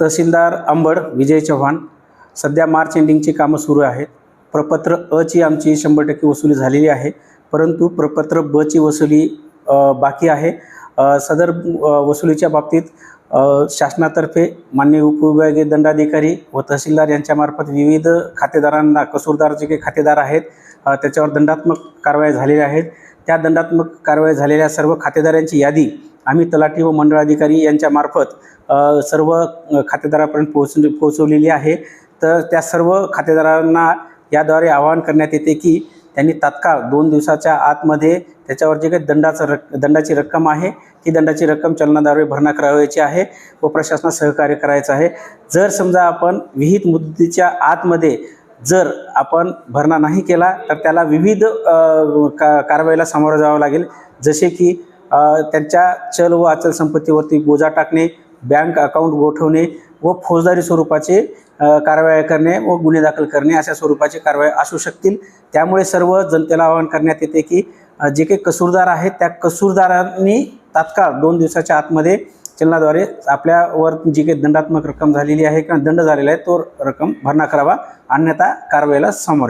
तहसीलदार अंबड विजय चव्हाण सध्या मार्च एंडिंगची कामं सुरू आहेत. प्रपत्र अ ची आमची शंभर टक्के वसुली झालेली आहे. परंतु प्रपत्र बची वसुली बाकी आहे. सदर वसुलीच्या बाबतीत शासनातर्फे मान्य उपविभागीय दंडाधिकारी व तहसीलदार यांच्यामार्फत विविध खातेदारांना कसूरदार जे काही खातेदार आहेत त्याच्यावर दंडात्मक कारवाई झालेल्या आहेत. त्या दंडात्मक कारवाई झालेल्या सर्व खातेदारांची यादी आम्ही तलाठी व मंडळाधिकारी यांच्यामार्फत सर्व खातेदारापर्यंत पोहोच पोहोचवलेली आहे. तर त्या सर्व खातेदारांना याद्वारे आवाहन करण्यात येते की त्यांनी तात्काळ दोन दिवसाच्या आतमध्ये त्याच्यावर जे काही दंडाचं रक् दंडाची रक्कम आहे ती दंडाची रक्कम चलनाद्वारे भरणा करावयाची आहे व प्रशासनात सहकार्य करायचं आहे. जर समजा आपण विहित मुदतीच्या आतमध्ये जर आपण भरणा नाही केला तर त्याला विविध का कारवाईला सामोरं जावं लागेल. जसे की त्यांच्या चल व अचल संपत्तीवरती बोजा टाकणे बँक अकाउंट गोठवणे व फौजदारी स्वरूपाचे कारवाई कारवाया करणे व गुन्हे दाखल करणे अशा स्वरूपाचे कारवाई असू शकतील. त्यामुळे सर्व जनतेला आवाहन करण्यात येते की जे काही कसूरदार आहेत त्या कसूरदारांनी तात्काळ दोन दिवसाच्या आतमध्ये चलनाद्वारे आपल्यावर जी काही दंडात्मक रक्कम झालेली आहे किंवा दंड झालेला आहे तो रक्कम भरणा करावा. अन्यथा कारवाईला सामोरे